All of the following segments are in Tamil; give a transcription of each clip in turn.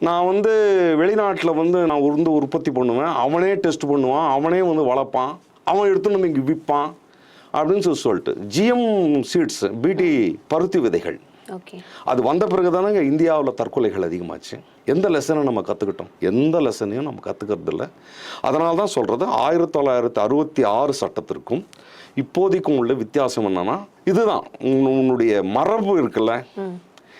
நான் வந்து வெளிநாட்டில் வந்து நான் வந்து உற்பத்தி பண்ணுவேன். அவனே டெஸ்ட் பண்ணுவான். அவனே வந்து வளர்ப்பான். அவன் எடுத்து நம்ம இங்கே விற்பான் அப்படின்னு சொல்லி சொல்லிட்டு. ஜிஎம் சீட்ஸ் பிடி பருத்தி விதைகள். ஓகே. அது வந்த பிறகு தானங்க இந்தியாவில் தற்கொலைகள் அதிகமாச்சு. எந்த லெசனை நம்ம கற்றுக்கிட்டோம் எந்த லெசனையும் நம்ம கற்றுக்கிறது இல்லை அதனால தான் சொல்கிறது ஆயிரத்தி தொள்ளாயிரத்தி அறுபத்தி ஆறு சட்டத்திற்கும் இப்போதைக்கும் உள்ள வித்தியாசம் என்னன்னா இதுதான். உன்- உன்னுடைய மரபு இருக்குல்ல.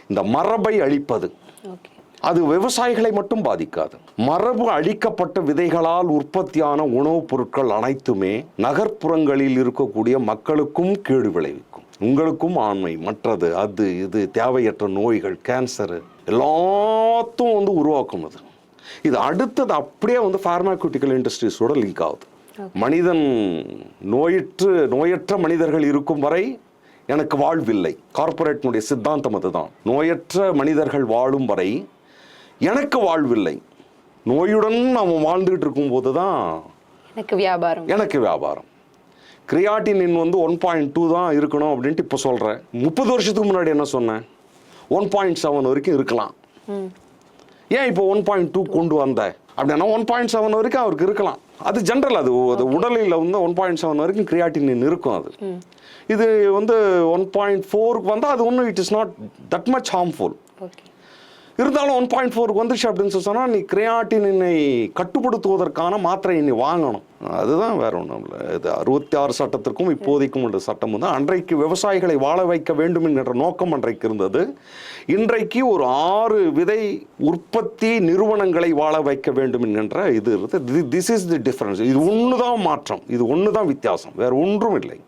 இந்த மரபை அழிப்பது. ஓகே. அது விவசாயிகளை மட்டும் பாதிக்காது. மரபு அழிக்கப்பட்ட விதைகளால் உற்பத்தியான உணவுப் பொருட்கள் அனைத்துமே நகர்ப்புறங்களில் இருக்கக்கூடிய மக்களுக்கும் கேடு விளைவிக்கும். உங்களுக்கும் ஆண்மை மற்றது அது இது தேவையற்ற நோய்கள் கேன்சரு எல்லாத்தும் வந்து உருவாக்கும் அது. இது அடுத்தது அப்படியே வந்து ஃபார்மாக்யூட்டிக்கல் இண்டஸ்ட்ரீஸோட லிங்க் ஆகுது. மனிதன் நோயற்று நோயற்ற மனிதர்கள் இருக்கும் வரை எனக்கு வாழ்வில்லை. கார்ப்பரேட்னுடைய சித்தாந்தம் அதுதான். நோயற்ற மனிதர்கள் வாழும் வரை எனக்கு வாழ்வில்லை. நோயுடன் நாம் வாழ்ந்துகிட்டு இருக்கும்போது தான் எனக்கு வியாபாரம். எனக்கு வியாபாரம். கிரியாட்டினின் வந்து ஒன் பாயிண்ட் டூ தான் இருக்கணும் அப்படின்ட்டு இப்போ சொல்கிறேன் முப்பது வருஷத்துக்கு முன்னாடி என்ன சொன்னேன் ஒன் பாயிண்ட் செவன் வரைக்கும் இருக்கலாம். ஏன் இப்போ ஒன் பாயிண்ட் டூ கொண்டு வந்த? அப்படின்னா ஒன் பாயிண்ட் செவன் வரைக்கும் அவருக்கு இருக்கலாம். அது ஜென்ரல் அது அது உடலில் வந்து ஒன் பாயிண்ட் செவன் வரைக்கும் கிரியாட்டினின் இருக்கும் அது. இது வந்து ஒன் பாயிண்ட் ஃபோருக்கு வந்தால் அது ஒன்றும் it is not that much harmful இருந்தாலும் ஒன் பாயிண்ட் ஃபோருக்கு வந்துருச்சு அப்படின்னு சொன்னால் நீ கிரியாட்டினை கட்டுப்படுத்துவதற்கான மாத்திரை நீ வாங்கணும். அதுதான் வேற ஒன்றும் இல்லை. இது அறுபத்தி ஆறு சட்டத்திற்கும் இப்போதைக்கும் உள்ள சட்டம் வந்து அன்றைக்கு விவசாயிகளை வாழ வைக்க வேண்டும் என்கிற நோக்கம் அன்றைக்கு இருந்தது. இன்றைக்கு ஒரு ஆறு விதை உற்பத்தி நிறுவனங்களை வாழ வைக்க வேண்டும் என்கின்ற இது இருக்குது திஸ் இஸ் தி டிஃப்ரென்ஸ் இது ஒன்று தான் மாற்றம். இது ஒன்று தான் வித்தியாசம். வேறு ஒன்றும் இல்லை.